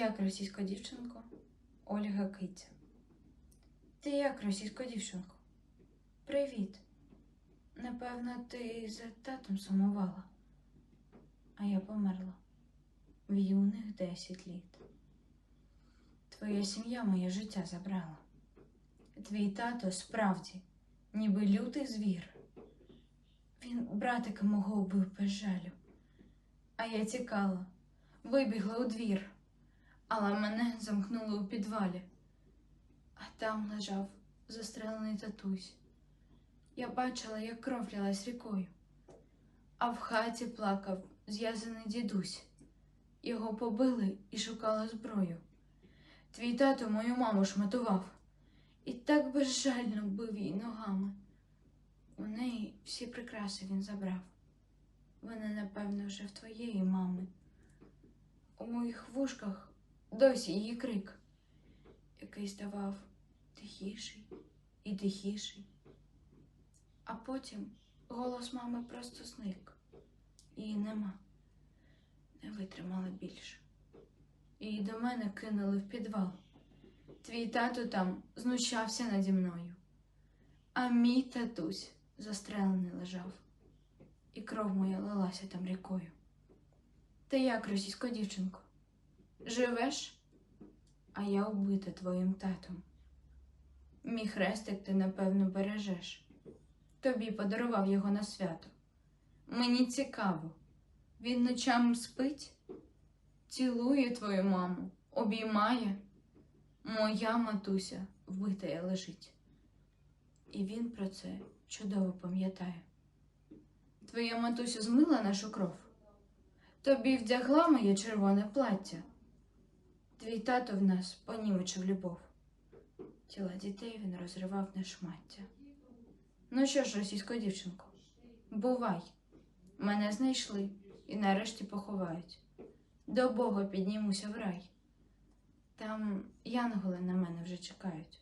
як, російська дівчинко? Ольга Киця. Ти як, російська дівчинко? Привіт. Напевно, ти за татом сумувала. А я померла в юних десять літ. Твоя сім'я моє життя забрала. Твій тато справді, ніби лютий звір. Він братика мого вбив без жалю. А я тікала, вибігла у двір, але мене замкнули у підвалі. А там лежав застрелений татусь. Я бачила, як кров лилась рікою, а в хаті плакав зв'язаний дідусь. Його побили і шукали зброю. Твій тато мою маму шматував і так безжально бив її ногами. У неї всі прикраси він забрав. Вони, напевно, вже в твоєї мами. У моїх вушках досі її крик, який ставав тихіший і тихіший. А потім голос мами просто зник. Її нема. Не витримала більше. Її до мене кинули в підвал. Твій тато там знущався наді мною. А мій татусь застрелений лежав, і кров моя лилася там рікою. Ти як, російська дівчинко? Живеш? А я убита твоїм татом. Мій хрестик ти, напевно, бережеш. Тобі подарував його на свято. Мені цікаво, він ночами спить, цілує твою маму, обіймає. Моя матуся вбитая лежить. І він про це чудово пам'ятає. Твоя матуся змила нашу кров. Тобі вдягла моє червоне плаття. Твій тато в нас понімечив любов. Тіла дітей він розривав на шмаття. Ну що ж, російська дівчинко, бувай. Мене знайшли і нарешті поховають. До Бога піднімуся в рай. Там янголи на мене вже чекають.